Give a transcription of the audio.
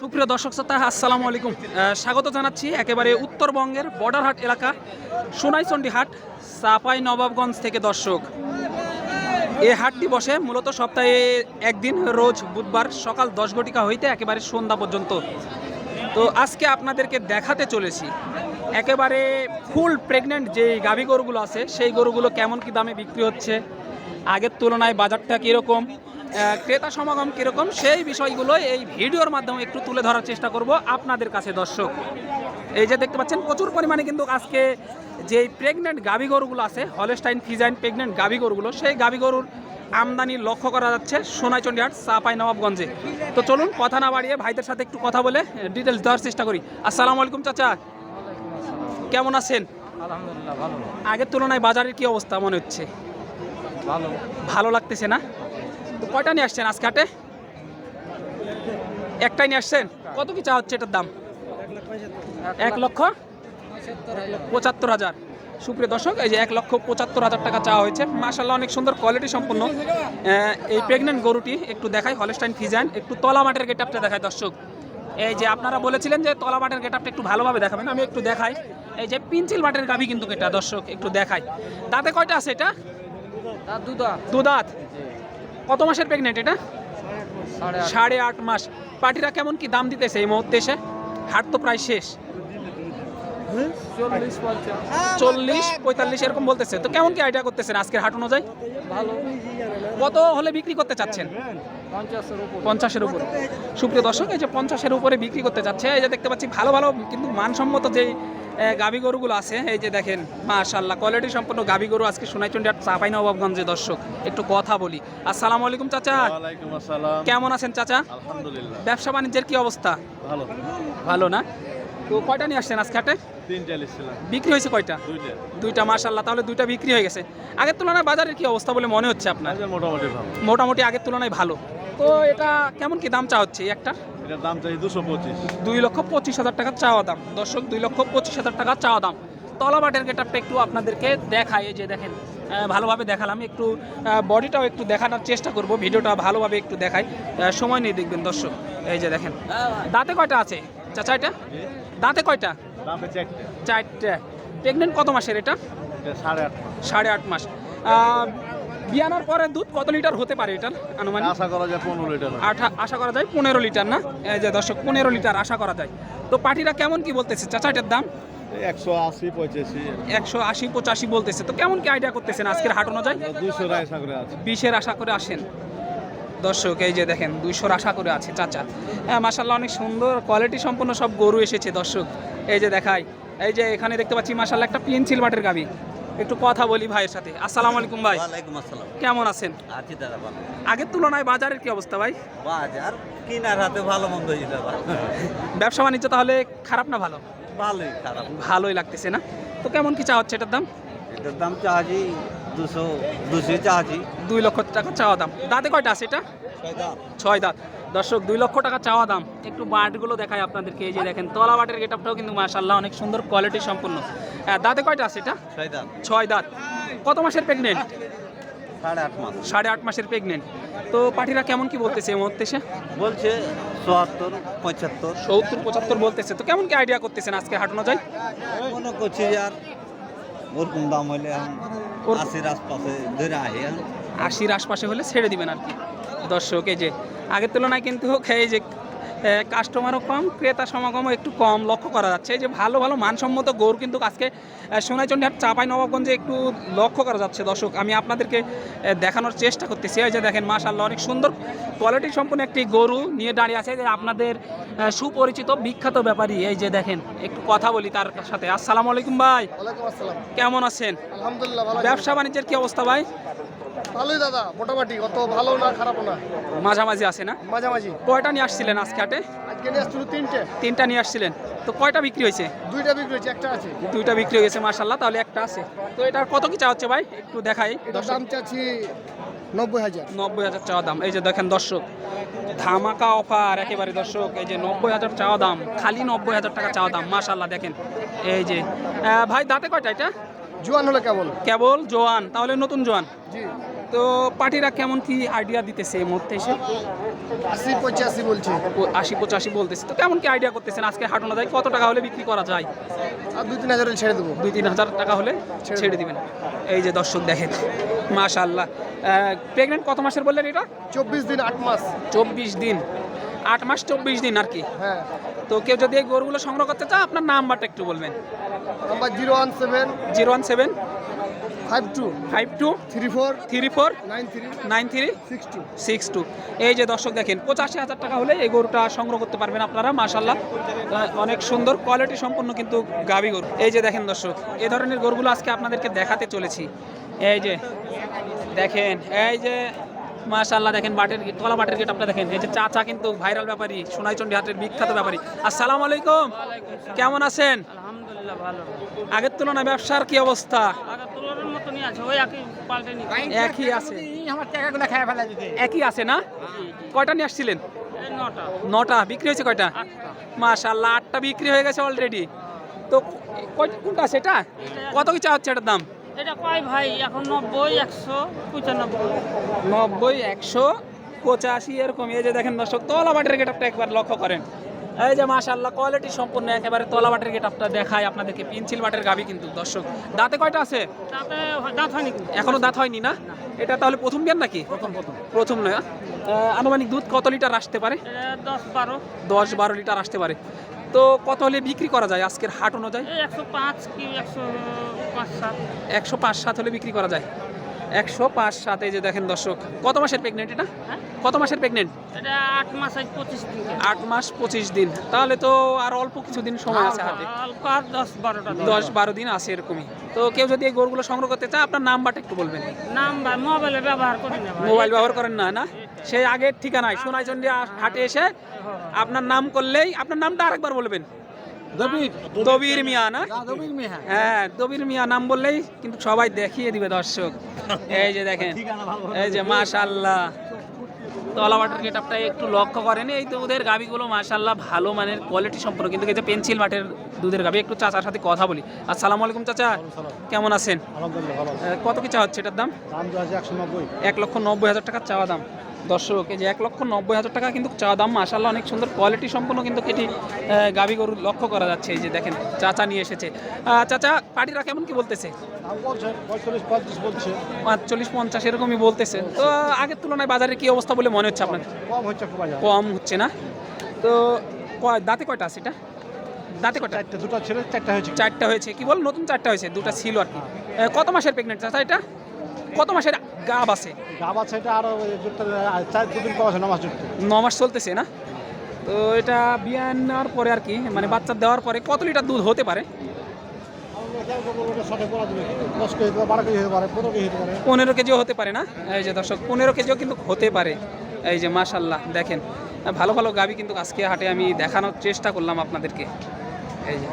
সুপ্রিয় দর্শক শ্রোতা, আসসালামু আলাইকুম। স্বাগত জানাচ্ছি একেবারে উত্তরবঙ্গের বর্ডারহাট এলাকা সোনাইচন্ডী হাট নবাবগঞ্জ থেকে দর্শক। এ হাটটি বসে মূলত সপ্তাহে একদিন, রোজ বুধবার সকাল দশ ঘটিকা হইতে একেবারে সন্ধ্যা পর্যন্ত। তো আজকে আপনাদেরকে দেখাতে চলেছি, একেবারে ফুল প্রেগনেন্ট যে গাভী গরুগুলো আছে, সেই গরুগুলো কেমন কি দামে বিক্রি হচ্ছে, আগের তুলনায় বাজারটা কীরকম ক্রেতা সমাগম কীরকম? সেই বিষয়গুলো এই ভিডিওর মাধ্যমে একটু তুলে ধরার চেষ্টা করব আপনাদের কাছে দর্শক। এই যে দেখতে পাচ্ছেন প্রচুর পরিমাণে কিন্তু আজকে যে প্রেগনেন্ট গাভী গরুগুলো আছে হলেস্টাইন ফিজাইন প্রেগনেন্ট গাভী গরুগুলো সেই গাভী গরুর আমদানি লক্ষ্য করা যাচ্ছে সোনাইচন্ডী হাট চাপাই নবাবগঞ্জে। তো চলুন কথা না বাড়িয়ে ভাইদের সাথে একটু কথা বলে ডিটেলস দেওয়ার চেষ্টা করি। আসসালামু আলাইকুম চাচা। কেমন আছেন? আলহামদুলিল্লাহ ভালো। আগের তুলনায় বাজারের কি অবস্থা মনে হচ্ছে? ভালো। ভালো লাগতেছে না? কয়টা নিয়ে আসছেন আজকে হাটে একটাই নিয়ে আসছেন? কত কি চা হচ্ছে এটার দাম? এক লক্ষ পঁচাত্তর হাজার। সুপ্রিয় দর্শক এই যে এক লক্ষ পঁচাত্তর হাজার টাকা চাওয়া হয়েছে। মাসাল্লাহ অনেক সুন্দর কোয়ালিটি সম্পন্ন। এই প্রেগনেন্ট গরুটি একটু দেখাই হলস্টাইন ফিজান একটু তলা মাঠের গেটআপটা দেখায় দর্শক। এই যে আপনারা বলেছিলেন যে তলা মাঠের গেটআপটা একটু ভালোভাবে দেখাবেন আমি একটু দেখাই। এই যে পিঞ্চিল মাঠের গাভি কিন্তু এটা দর্শক একটু দেখাই। দাঁতে কয়টা আছে এটা? দুধা দুদাঁত। কত মাসের প্রেগনেন্ট এটা? সাড়ে আট। মাস। পার্টিরা কেমন কি দাম দিতেছে এই মুহূর্তে এসে? হাট তো প্রায় শেষ। চল্লিশ পঁয়তাল্লিশ এরকম বলতেছে। তো কেমন কি আইডিয়া করতেছেন আজকের হাট অনুযায়ী? কত হলে বিক্রি করতে চাচ্ছেন? পঞ্চাশের উপর। সুপ্রিয় দর্শক এই যে পঞ্চাশের উপরে বিক্রি করতে চাচ্ছে এই যে দেখতে পাচ্ছি ভালো ভালো কিন্তু মানসম্মত যেই গাভী গরুগুলো আছে এই যে দেখেন মাশাল্লাহ কোয়ালিটি সম্পন্ন গাভী গরু আজকে সোনাইচন্ডী আর চাপাই নবাবগঞ্জে দর্শক একটু কথা বলি। আসসালামু আলাইকুম চাচা। কেমন আছেন চাচা? আলহামদুলিল্লাহ। ব্যবসা বাণিজ্যের কি অবস্থা? ভালো। ভালো না? তো কয়টা নিয়ে আসছেন আজকে হাটে? বিক্রি হয়েছে কয়টা? দুইটা। দুইটা মাশাল্লাহ তাহলে দুইটা বিক্রি হয়ে গেছে। আগের তুলনায় বাজারের কি অবস্থা বলে মনে হচ্ছে আপনার? মোটামুটি মোটামুটি আগের তুলনায় ভালো। তো এটা কেমন কি দাম চা হচ্ছে একটা? এটার দাম চাই দুশো পঁচিশ। দুই লক্ষ পঁচিশ হাজার টাকা চাওয়া দাম। দর্শক দুই লক্ষ পঁচিশ হাজার টাকা চাওয়া দাম। তলাবাটের গেটআপটা একটু আপনাদেরকে দেখায় এই যে দেখেন ভালোভাবে দেখালাম। একটু বডিটাও একটু দেখানোর চেষ্টা করব। ভিডিওটা ভালোভাবে একটু দেখাই। সময় নিয়ে দেখবেন দর্শক। এই যে দেখেন দাঁতে কয়টা আছে? চাচা এটা? দাঁতে কয়টা? চারটে। প্রেগনেন্ট কত মাসের এটা? সাড়ে আট মাস। সাড়ে আট মাস। বিয়ানোর পরে দুধ কত লিটার হতে পারে এটার আনুমানিক? আশা করা যায় পনেরো লিটার আঠা আশা করা যায় পনেরো লিটার না? এই যে দর্শক পনেরো লিটার আশা করা যায়। তো পাটিরা কেমন কি বলতেছে? চাচা এটার দাম? একশো আশি পঁচাশি। একশো আশি পঁচাশি বলতেছে। তো কেমন কি আইডিয়া করতেছেন আজকের হাট অনুযায়ী? দুশো আশা করে আছে। বিশের আশা করে আসেন। দর্শক এই যে দেখেন দুইশোর আশা করে আছে চাচা। হ্যাঁ মাসাল্লাহ অনেক সুন্দর কোয়ালিটি সম্পন্ন সব গরু এসেছে দর্শক। এই যে দেখাই এই যে এখানে দেখতে পাচ্ছি মাসাল্লাহ একটা পেন্সিল বাটের গাবি একটু কথা বলি ভাইয়ের সাথে। আসসালামু আলাইকুম ভাই। ওয়ালাইকুম আসসালাম। কেমন আছেন? আছি দাদা ভালো। আগের তুলনায় বাজারের কি অবস্থা ভাই? বাজার কিনার হাতে ভালো মন্দ হয়েছে দাদা। ব্যবসা বাণিজ্য তাহলে খারাপ না ভালো? ভালোই খারাপ। ভালোই লাগতেছে না? তো কেমন কি চা হচ্ছে এটার দাম? এটার দাম চাহাজি দুশো দুশো চাহাজি দুই লক্ষ টাকা চাওয়া দাম। দাঁতে কয়টা আছে এটা? ছয় দাঁত। দর্শক দুই লক্ষ টাকা চাওয়া দাম। একটু বাটগুলো দেখায় আপনাদেরকে এই যে দেখেন তলা বাটের গেটআপটাও কিন্তু মাশাল্লাহ অনেক সুন্দর কোয়ালিটি সম্পূর্ণ হ্যাঁ, দাঁতে কয়টা আছে এটা? ছয়দান ছয় দাঁত। কত মাসের প্রেগনেন্ট সাড়ে আট মাস। সাড়ে আট মাসের প্রেগনেন্ট তো পাঠিরা কেমন কি বলতেছে এই মুহূর্তে এসে বলছে চুয়াত্তর পঁচাত্তর। সত্তর পঁচাত্তর বলতেছে। তো কেমন কি আইডিয়া করতেছেন আজকে হাঁটানো যায়? মনে করছি আর ওরকম দাম হলে আশির আশপাশে ধরে আহি আশির আশপাশে হলে ছেড়ে দিবেন আর কি। দর্শক এই যে আগের তুলনায় কিন্তু এই যে কাস্টমারও কম ক্রেতা সমাগমও একটু কম লক্ষ্য করা যাচ্ছে। এই যে ভালো ভালো মানসম্মত গরু কিন্তু আজকে আহ, সোনাইচন্ডী হাট চাপাই নবাবগঞ্জে একটু লক্ষ্য করা যাচ্ছে। দর্শক আমি আপনাদেরকে দেখানোর চেষ্টা করতেছি। এই যে দেখেন মাশাল্লাহ অনেক সুন্দর কোয়ালিটি সম্পন্ন একটি গরু নিয়ে দাঁড়িয়ে আছে। যে আপনাদের সুপরিচিত বিখ্যাত ব্যাপারী এই যে দেখেন একটু কথা বলি তার সাথে। আসসালামু আলাইকুম ভাই। কেমন আছেন? আলহামদুলিল্লাহ ব্যবসা বাণিজ্যের কি অবস্থা ভাই? ভালোই দাদা মোটামুটি। অত ভালো না খারাপও না। মাঝামাঝি আছে না? মাঝামাঝি। কয়টা নিয়ে আসছিলেন আজকে হাটে? আজকে নিয়ে আসছিল তিনটে। তিনটা নিয়ে আসছিলেন। তো কয়টা বিক্রি হয়েছে? দুইটা বিক্রি হয়েছে একটা আছে। দুইটা বিক্রি হয়ে গেছে মার্শাল্লাহ তাহলে একটা আছে। তো এটার কত কি চা হচ্ছে ভাই? একটু দেখাই। এটার দাম চাচ্ছি নব্বই হাজার। নব্বই হাজার চাওয়া দাম। এই যে দেখেন দর্শক ধামাকা অফার একেবারে দর্শক। এই যে নব্বই হাজার চাওয়া দাম খালি নব্বই হাজার টাকা চাওয়া দাম মার্শাল্লাহ দেখেন। এই যে ভাই দাঁতে কয়টা এটা? জোয়ান হলে কেবল। কেবল জোয়ান তাহলে নতুন জোয়ান। জি। তো পার্টিরা কেমন কি আইডিয়া দিতেছে এই মুহূর্তে এসে? আশি পঁচাশি বলছে। আশি পঁচাশি বলতেছে। তো কেমন কি আইডিয়া করতেছেন? আজকে হাট অনুযায়ী কত টাকা হলে বিক্রি করা যায়? আর দুই তিন হাজার হলে ছেড়ে দেবো। দুই তিন হাজার টাকা হলে ছেড়ে ছেড়ে দিবেন। এই যে দর্শক দেখেন মাশাল্লাহ প্রেগনেন্ট কত মাসের বললেন এটা? চব্বিশ দিন আট মাস। চব্বিশ দিন। আট মাস চব্বিশ দিন আর কি? হ্যাঁ। তো কেউ যদি এই গরুগুলো সংগ্রহ করতে চায় আপনার নাম্বারটা একটু বলবেন। Number zero one seven zero one seven five two. Five two. Three four. Three four. Nine three. Nine three. Six two. Six two. এই যে দর্শক দেখেন পঁচাশি হাজার টাকা হলে এই গরুটা সংগ্রহ করতে পারবেন আপনারা মাশাল্লাহ অনেক সুন্দর কোয়ালিটি সম্পন্ন কিন্তু গাবি গরু। এই যে দেখেন দর্শক এই ধরনের গরুগুলো আজকে আপনাদেরকে দেখাতে চলেছি। এই যে দেখেন এই যে মাশাল্লাহ দেখেন বাটের তলা বাটের গেট আপনারা দেখেন। এই যে চাচা কিন্তু ভাইরাল ব্যাপারী সোনাইচন্ডী হাটের বিখ্যাত ব্যাপারী। আসসালামু আলাইকুম। কেমন আছেন? আলহামদুলিল্লাহ ভালো। আগের তুলনায় ব্যবসার কি অবস্থা? আছে ওই একই পাল্টে নি একই আছে। আমার টাকাগুলো খেয়ে ফেলা দিতে। একই আছে না? কয়টা নিয়ে আসছিলেন? নটা। নটা। বিক্রি হয়েছে কয়টা? আটটা। মাশাল্লাহ আটটা বিক্রি হয়ে গেছে অলরেডি তো কোনটা সেটা কত কি চা হচ্ছে এটার দাম? এটা কয় ভাই? এখন নব্বই একশো পঁচানব্বই। নব্বই একশো পঁচাশি এরকম। এই যে দেখেন দর্শক তলা বাটের গেটআপটা একবার লক্ষ্য করেন। এই যে মাশাল্লাহ কোয়ালিটি সম্পূর্ণ একেবারে তলা বাটের গেটআপটা দেখায় আপনাদেরকে পেন্সিল বাটের গাবি কিন্তু দর্শক। দাঁতে কয়টা আছে? দাঁত হয়নি এখনও দাঁত হয়নি না? এটা তাহলে প্রথম বিয়ার নাকি? প্রথম প্রথম। প্রথম নয় আনুমানিক দুধ কত লিটার আসতে পারে? দশ বারো। দশ বারো লিটার আসতে পারে। তো কত হলে বিক্রি করা যায় আজকের হাট অনুযায়ী? একশো পাঁচ কি একশো পাঁচ সাত। একশো পাঁচ সাত হলে বিক্রি করা যায়। একশো পাঁচ সাতে যে দেখেন দর্শক কত মাসের প্রেগনেন্ট এটা? হ্যাঁ? কত মাসের প্রেগনেন্ট এটা আট মাস পঁচিশ দিন। আট মাস পঁচিশ দিন। তাহলে তো আর অল্প কিছুদিন সময় আছে হাতে। আর দশ বারোটা দশ বারো দিন আছে এরকমই। তো কেউ যদি এই গরুগুলো সংগ্রহ করতে চায় আপনার নাম্বারটা একটু বলবেন। নাম ভাই মোবাইলে ব্যবহার করি না ভাই। মোবাইল ব্যবহার করেন না না? সেই আগের ঠিকানায় সোনাইচন্ডী হাটে এসে আপনার নাম করলেই আপনার নামটা আরেকবার বলবেন। দবির মিয়া না? হ্যাঁ দবির মিয়া নাম বললেই কিন্তু সবাই দেখিয়ে দিবে দর্শক। এই যে দেখেন এই যে মাশাল্লাহ। তলা বাটার গেটআপটা একটু লক্ষ্য করেন এই দুধের গাবিগুলো মাশাল্লাহ ভালো মানের কোয়ালিটি সম্পন্ন কিন্তু এই যে পেন্সিল বাটের দুধের গাবি একটু চাচার সাথে কথা বলি। আসসালামু আলাইকুম চাচা কেমন আছেন? কত কি চা হচ্ছে এটার দাম? দাম তো আছে একশো নব্বই। এক লক্ষ নব্বই হাজার টাকা চাওয়া দাম। দর্শক এই যে এক লক্ষ নব্বই হাজার টাকা কিন্তু চা দাম মাসাল্লাহ অনেক সুন্দর কোয়ালিটি সম্পন্ন কিন্তু এটি গাভী গরু লক্ষ্য করা যাচ্ছে। এই যে দেখেন চাচা নিয়ে এসেছে। চাচা পার্টিরা কেমন কি বলতেছে? দাম বলছে পঁয়তাল্লিশ চল্লিশ পঞ্চাশ এরকমই বলতেছে। তো আগের তুলনায় বাজারে কি অবস্থা বলে মনে হচ্ছে আপনার কম হচ্ছে কম হচ্ছে না? তো কয় দাঁতে কয়টা আছে এটা? দাঁতে কয়টা? দুটো ছিল চারটা হয়েছে। চারটা হয়েছে। কি বল নতুন চারটা হয়েছে দুটা ছিল আর কি। কত মাসের প্রেগনেন্ট চাচা এটা? কত মাসের গাব আছে। গাব আছে এটা আরও চার দুদিন কম আছে নমাস জুটতে ন চলতেছে না? তো এটা বিয়ে নেওয়ার পরে আর কি মানে বাচ্চা দেওয়ার পরে কত লিটার দুধ পারে পারে পারে হতে পারে? পনেরো কেজিও হতে পারে না? এই যে দর্শক পনেরো কেজিও কিন্তু হতে পারে। এই যে মাশাল্লাহ দেখেন। ভালো ভালো গাবি কিন্তু আজকে হাটে আমি দেখানোর চেষ্টা করলাম আপনাদেরকে। এই যে।